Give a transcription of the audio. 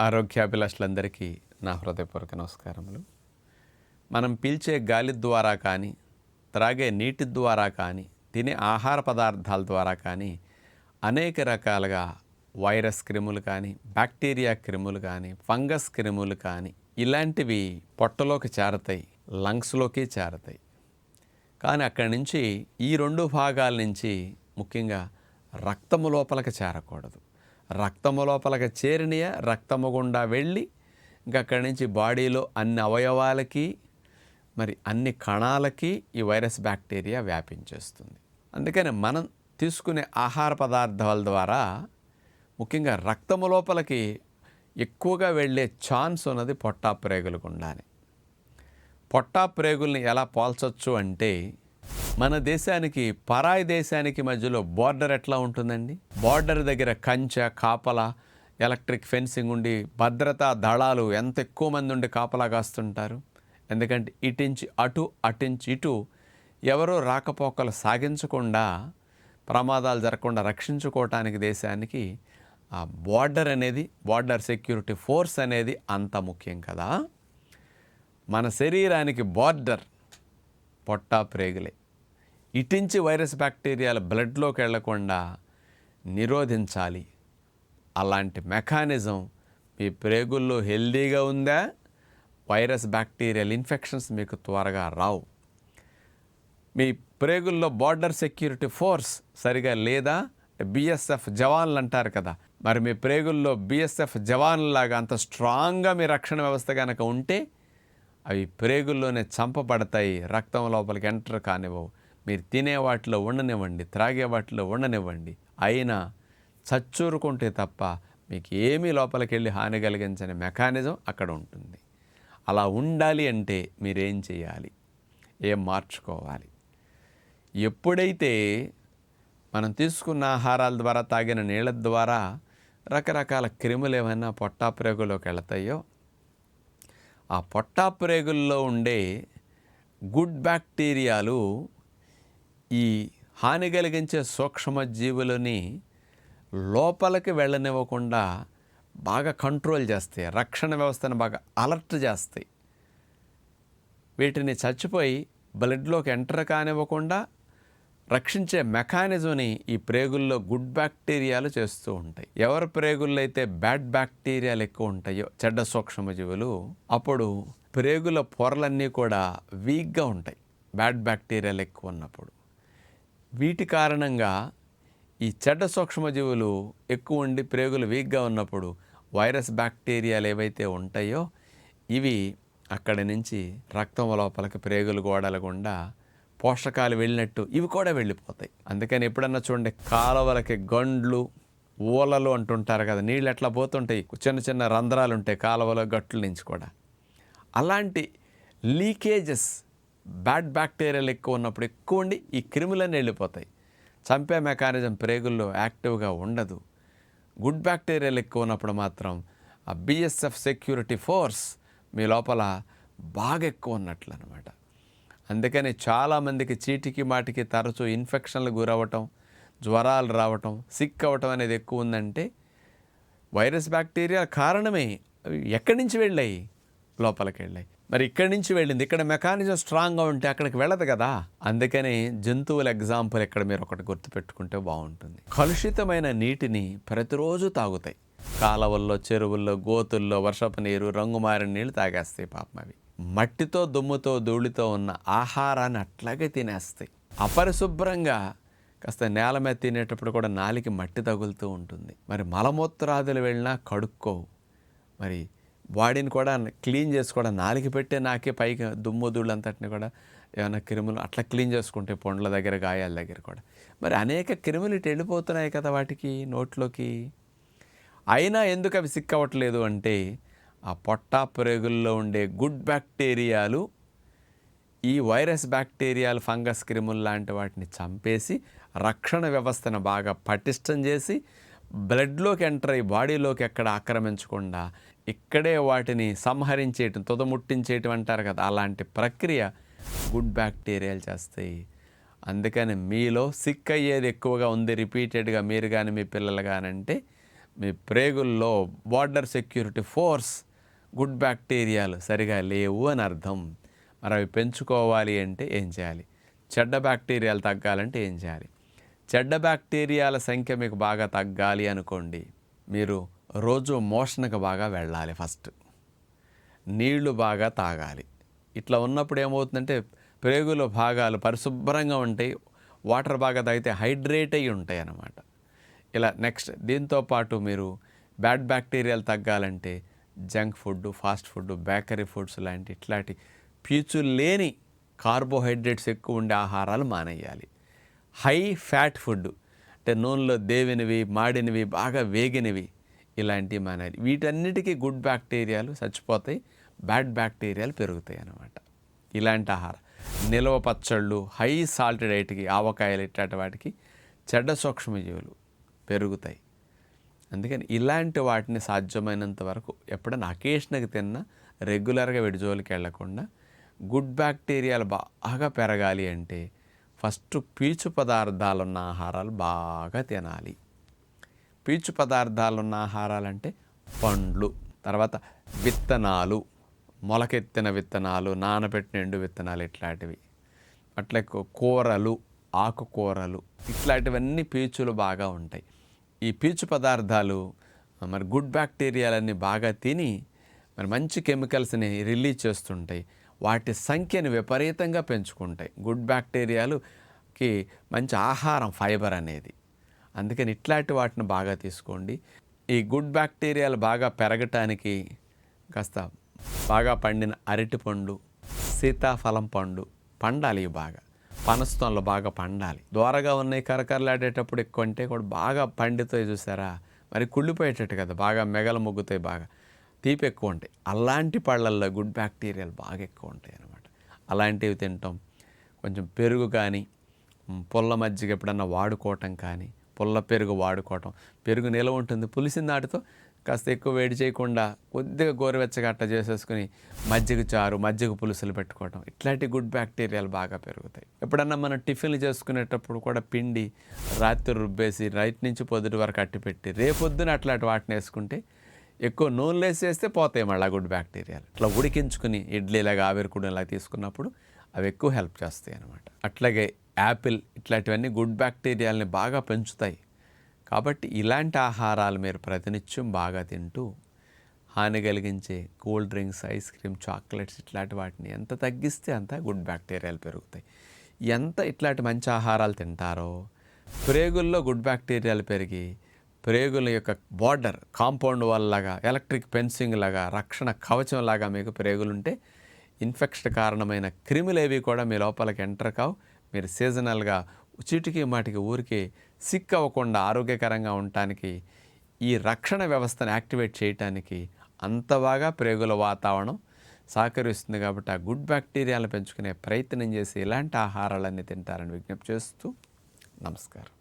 ఆరోగ్యాభిలాషులందరికీ నా హృదయపూర్వక నమస్కారములు. మనం పీల్చే గాలి ద్వారా కానీ త్రాగే నీటి ద్వారా కానీ తినే ఆహార పదార్థాల ద్వారా కానీ అనేక రకాలుగా వైరస్ క్రిములు కానీ బ్యాక్టీరియా క్రిములు కానీ ఫంగస్ క్రిములు కానీ ఇలాంటివి పొట్టలోకి చేరతాయి లంగ్స్లోకి చేరతాయి. కానీ అక్కడి నుంచి ఈ రెండు భాగాల నుంచి ముఖ్యంగా రక్తము లోపలికి చేరకూడదు. రక్తము లోపలకి చేరినయ రక్తము గుండా వెళ్ళి ఇంకా అక్కడి నుంచి బాడీలో అన్ని అవయవాలకి మరి అన్ని కణాలకి ఈ వైరస్ బ్యాక్టీరియా వ్యాపించేస్తుంది. అందుకని మనం తీసుకునే ఆహార పదార్థాల ద్వారా ముఖ్యంగా రక్తము లోపలికి ఎక్కువగా వెళ్ళే ఛాన్స్ ఉన్నది పొట్టా ప్రేగులు గుండానే. పొట్టా ప్రేగుల్ని ఎలా పోల్చొచ్చు అంటే మన దేశానికి పరాయి దేశానికి మధ్యలో బార్డర్ ఎట్లా ఉంటుందండి? బార్డర్ దగ్గర కంచె కాపల ఎలక్ట్రిక్ ఫెన్సింగ్ ఉండి భద్రతా దళాలు ఎంత ఎక్కువ మంది ఉండి కాపలా కాస్తుంటారు? ఎందుకంటే ఇటించి అటు అటించి ఇటు ఎవరో రాకపోకలు సాగించకుండా ప్రమాదాలు జరగకుండా రక్షించుకోవటానికి దేశానికి ఆ బార్డర్ అనేది బార్డర్ సెక్యూరిటీ ఫోర్స్ అనేది అంత ముఖ్యం కదా? మన శరీరానికి బార్డర్ పొట్టా ప్రేగులే. ఇటించి వైరస్ బ్యాక్టీరియాలు బ్లడ్లోకి వెళ్ళకుండా నిరోధించాలి. అలాంటి మెకానిజం మీ ప్రేగుల్లో హెల్దీగా ఉందా? వైరస్ బ్యాక్టీరియల్ ఇన్ఫెక్షన్స్ మీకు త్వరగా రావు. మీ ప్రేగుల్లో బార్డర్ సెక్యూరిటీ ఫోర్స్ సరిగా లేదా? బిఎస్ఎఫ్ జవాన్లు అంటారు కదా. మరి మీ ప్రేగుల్లో బిఎస్ఎఫ్ జవాన్లాగా అంత స్ట్రాంగ్గా మీ రక్షణ వ్యవస్థ కనుక ఉంటే అవి ప్రేగుల్లోనే చంపబడతాయి. రక్తం లోపలికి ఎంటర్ కానివ్వవు. మీరు తినే వాటిలో ఉండనివ్వండి త్రాగే వాటిలో ఉండనివ్వండి అయినా చచ్చూరుకుంటే తప్ప మీకు ఏమీ లోపలికి వెళ్ళి హాని కలిగించని మెకానిజం అక్కడ ఉంటుంది. అలా ఉండాలి అంటే మీరేం చేయాలి? ఏం మార్చుకోవాలి? ఎప్పుడైతే మనం తీసుకున్న ఆహారాల ద్వారా తాగిన నీళ్ళ ద్వారా రకరకాల క్రిములు ఏమైనా పొట్టా ప్రేగులోకి వెళతాయో ఆ పొట్టా ప్రేగుల్లో ఉండే గుడ్ బ్యాక్టీరియాలు ఈ హాని కలిగించే సూక్ష్మజీవులని లోపలికి వెళ్ళనివ్వకుండా బాగా కంట్రోల్ చేస్తాయి రక్షణ వ్యవస్థను బాగా అలర్ట్ చేస్తాయి. వీటిని చచ్చిపోయి బ్లడ్లోకి ఎంటర్ కానివ్వకుండా రక్షించే మెకానిజంని ఈ ప్రేగుల్లో గుడ్ బ్యాక్టీరియాలు చేస్తూ ఉంటాయి. ఎవరి ప్రేగుల్లో అయితే బ్యాడ్ బ్యాక్టీరియాలు ఎక్కువ ఉంటాయో చెడ్డ సూక్ష్మజీవులు అప్పుడు ప్రేగుల పొరలన్నీ కూడా వీక్గా ఉంటాయి. బ్యాడ్ బ్యాక్టీరియాలు ఎక్కువ ఉన్నప్పుడు. వీటి కారణంగా ఈ చెడ్డ సూక్ష్మజీవులు ఎక్కువ ఉండి ప్రేగులు వీక్గా ఉన్నప్పుడు వైరస్ బ్యాక్టీరియాలు ఏవైతే ఉంటాయో ఇవి అక్కడి నుంచి రక్తం లోపలికి ప్రేగులు గోడల గుండా పోషకాలు వెళ్ళినట్టు ఇవి కూడా వెళ్ళిపోతాయి. అందుకని ఎప్పుడన్నా చూడండి కాలువలకి గండ్లు ఊలలు అంటుంటారు కదా నీళ్ళు ఎట్లా పోతుంటాయి? చిన్న చిన్న రంధ్రాలు ఉంటాయి కాలువలో గట్ల నుంచి కూడా. అలాంటి లీకేజెస్ బ్యాడ్ బ్యాక్టీరియాలు ఎక్కువ ఉన్నప్పుడు ఎక్కువ ఉండి ఈ క్రిములన్నీ వెళ్ళిపోతాయి. చంపే మెకానిజం ప్రేగుల్లో యాక్టివ్గా ఉండదు. గుడ్ బ్యాక్టీరియాలు ఎక్కువ ఉన్నప్పుడు మాత్రం ఆ బిఎస్ఎఫ్ సెక్యూరిటీ ఫోర్స్ మీ లోపల బాగా ఎక్కువ ఉన్నట్లు అనమాట అందుకని చాలామందికి చీటికి మాటికి తరచూ ఇన్ఫెక్షన్లు గురవటం జ్వరాలు రావటం సిక్ అవ్వటం అనేది ఎక్కువ ఉందంటే వైరస్ బ్యాక్టీరియా కారణమే. అవి ఎక్కడి నుంచి వెళ్ళాయి? లోపలికి వెళ్ళాయి మరి ఇక్కడి నుంచి వెళ్ళింది. ఇక్కడ మెకానిజం స్ట్రాంగ్గా ఉంటే అక్కడికి వెళ్ళదు కదా. అందుకని జంతువుల ఎగ్జాంపుల్ ఇక్కడ మీరు ఒకటి గుర్తుపెట్టుకుంటే బాగుంటుంది. కలుషితమైన నీటిని ప్రతిరోజు తాగుతాయి. కాలవల్లో చెరువుల్లో గోతుల్లో వర్షపు నీరు రంగు మారిన నీళ్ళు తాగేస్తాయి పాపం అవి. మట్టితో దుమ్ముతో ధూళితో ఉన్న ఆహారాన్ని అట్లాగే తినేస్తాయి. అపరిశుభ్రంగా కాస్త నేల మీద తినేటప్పుడు కూడా నాలికి మట్టి తగులుతూ ఉంటుంది. మరి మలమూత్రాదులు వెళ్ళినా కడుక్కోవు. మరి బాడీని కూడా క్లీన్ చేసుకోవడం నాలికి పెట్టే నాకే పైకి దుమ్ము ధూళ్ళు అంతటిని కూడా ఏమైనా క్రిములు అట్లా క్లీన్ చేసుకుంటే పండ్ల దగ్గర గాయాల దగ్గర కూడా. మరి అనేక క్రిములు ఇటు వెళ్ళిపోతున్నాయి కదా వాటికి నోట్లోకి. అయినా ఎందుకు అవి సిక్ అవ్వట్లేదు అంటే ఆ పొట్టా ప్రేగుల్లో ఉండే గుడ్ బ్యాక్టీరియాలు ఈ వైరస్ బ్యాక్టీరియాలు ఫంగస్ క్రిములు లాంటి వాటిని చంపేసి రక్షణ వ్యవస్థను బాగా పటిష్టం చేసి బ్లడ్లోకి ఎంటర్ అయ్యి బాడీలోకి ఎక్కడ ఆక్రమించకుండా ఇక్కడే వాటిని సంహరించేయటం తుదముట్టించేయటం అంటారు కదా అలాంటి ప్రక్రియ గుడ్ బ్యాక్టీరియాలు చేస్తాయి. అందుకని మీలో సిక్ అయ్యేది ఎక్కువగా ఉంది రిపీటెడ్గా మీరు కానీ మీ పిల్లలు కానంటే మీ ప్రేగుల్లో బార్డర్ సెక్యూరిటీ ఫోర్స్ గుడ్ బ్యాక్టీరియాలు సరిగా లేవు అని అర్థం. మరి అవి పెంచుకోవాలి అంటే ఏం చేయాలి? చెడ్డ బ్యాక్టీరియాలు తగ్గాలంటే ఏం చేయాలి? చెడ్డ బ్యాక్టీరియాల సంఖ్య మీకు బాగా తగ్గాలి అనుకోండి మీరు రోజు మోషన్కి బాగా వెళ్ళాలి ఫస్ట్. నీళ్ళు బాగా తాగాలి. ఇట్లా ఉన్నప్పుడు ఏమవుతుందంటే ప్రేగుల భాగాలు పరిశుభ్రంగా ఉంటాయి వాటర్ బాగా తాగితే హైడ్రేట్ అయ్యి ఉంటాయి అన్నమాట. ఇలా నెక్స్ట్ దీంతో పాటు మీరు బ్యాడ్ బ్యాక్టీరియాలు తగ్గాలంటే junk food fast food bakery foods లాంటి ఇట్లాంటి పీచు లేని కార్బోహైడ్రేట్స్ ఎక్కువ ఉండే ఆహారాలు మానేయాలి. హై ఫ్యాట్ ఫుడ్ అంటే నూనెలో దేవినవి మాడినవి బాగా వేగినవి ఇలాంటివి మానేయాలి వీటన్నిటికీ గుడ్ బ్యాక్టీరియాలు చచ్చిపోతాయి. బ్యాడ్ బ్యాక్టీరియాలు పెరుగుతాయి అన్నమాట. ఇలాంటి ఆహారం. నిలవ పచ్చళ్ళు హై సాల్ట్ డైట్కి ఆవకాయలు ఇట్లాంటి వాటికి చెడ్డ సూక్ష్మజీవులు పెరుగుతాయి. అందుకని ఇలాంటి వాటిని సాధ్యమైనంత వరకు ఎప్పుడైనా అకేషన్కి తిన్నా రెగ్యులర్గా విడిజోలికి వెళ్ళకుండా గుడ్ బ్యాక్టీరియాలు బాగా పెరగాలి అంటే ఫస్ట్ పీచు పదార్థాలు ఉన్న ఆహారాలు బాగా తినాలి. పీచు పదార్థాలు ఉన్న ఆహారాలు అంటే పండ్లు తర్వాత విత్తనాలు మొలకెత్తిన విత్తనాలు నానబెట్టిన ఎండు విత్తనాలు ఇట్లాంటివి. అట్లా కూరలు ఆకుకూరలు ఇట్లాంటివన్నీ పీచులు బాగా ఉంటాయి. ఈ పీచు పదార్థాలు మరి గుడ్ బ్యాక్టీరియాలన్నీ బాగా తిని మరి మంచి కెమికల్స్ని రిలీజ్ చేస్తుంటాయి. వాటి సంఖ్యని విపరీతంగా పెంచుకుంటాయి. గుడ్ బ్యాక్టీరియాలుకి మంచి ఆహారం ఫైబర్ అనేది. అందుకని ఇట్లాంటి వాటిని బాగా తీసుకోండి. ఈ గుడ్ బ్యాక్టీరియాలు బాగా పెరగటానికి కాస్త బాగా పండిన అరటి పండు సీతాఫలం పండు పండాలి ఇవి బాగా. పనస్తోన్లు బాగా పండాలి. దూరగా ఉన్నాయి కరకరలాడేటప్పుడు ఎక్కువ అంటే కూడా బాగా పండుతాయి చూసారా? మరి కుళ్ళిపోయేటట్టు కదా బాగా మెగలు మొగ్గుతాయి బాగా. తీపి ఎక్కువ ఉంటాయి. అలాంటి పళ్ళల్లో గుడ్ బ్యాక్టీరియాలు బాగా ఎక్కువ ఉంటాయి అనమాట అలాంటివి తింటాం. కొంచెం పెరుగు కానీ పుల్ల మజ్జిగ ఎప్పుడన్నా వాడుకోవటం కానీ పుల్ల పెరుగు వాడుకోవటం. పెరుగు నిలవ ఉంటుంది. పులిసిన దాటితో కాస్త ఎక్కువ వేడి చేయకుండా కొద్దిగా గోరువెచ్చగా అట్ట చేసేసుకుని మజ్జిగ చారు మజ్జిగ పులుసులు పెట్టుకోవటం. ఇట్లాంటి గుడ్ బ్యాక్టీరియాలు బాగా పెరుగుతాయి. ఎప్పుడన్నా మనం టిఫిన్లు చేసుకునేటప్పుడు కూడా పిండి రాత్రి రుబ్బేసి రైట్ నుంచి పొద్దుటి వరకు అట్టిపెట్టి రేపొద్దున అట్లాంటి వాటిని వేసుకుంటే ఎక్కువ నూనెలు వేసి వేస్తే పోతాయి మళ్ళీ గుడ్ బ్యాక్టీరియాలు. ఇట్లా ఉడికించుకుని ఇడ్లీలాగా ఆవిరికుడు ఇలా తీసుకున్నప్పుడు అవి ఎక్కువ హెల్ప్ చేస్తాయి అన్నమాట. అట్లాగే యాపిల్ ఇట్లాంటివన్నీ గుడ్ బ్యాక్టీరియాలని బాగా పెంచుతాయి. కాబట్టి ఇలాంటి ఆహారాలు మీరు ప్రతినిత్యం బాగా తింటూ హాని కలిగించే cool drinks ice cream chocolates ఇట్లాంటి వాటిని ఎంత తగ్గిస్తే అంత గుడ్ బ్యాక్టీరియాలు పెరుగుతాయి. ఎంత ఇట్లాంటి మంచి ఆహారాలు తింటారో ప్రేగుల్లో గుడ్ బ్యాక్టీరియాలు పెరిగి ప్రేగుల యొక్క బార్డర్ కాంపౌండ్ వల్లగా ఎలక్ట్రిక్ ఫెన్సింగ్ లాగా రక్షణ కవచం లాగా మీకు ప్రేగులుంటే ఇన్ఫెక్షన్ కారణమైన క్రిములు ఏవి కూడా మీ లోపలికి ఎంటర్ కావు. మీరు సీజనల్గా చిటికి మాటికి ఊరికే సిక్ అవ్వకుండా ఆరోగ్యకరంగా ఉండటానికి ఈ రక్షణ వ్యవస్థను యాక్టివేట్ చేయటానికి అంత బాగా ప్రేగుల వాతావరణం సహకరిస్తుంది కాబట్టి ఆ గుడ్ బ్యాక్టీరియాలు పెంచుకునే ప్రయత్నం చేసి ఇలాంటి ఆహారాలన్నీ తింటారని విజ్ఞప్తి చేస్తూ నమస్కారం.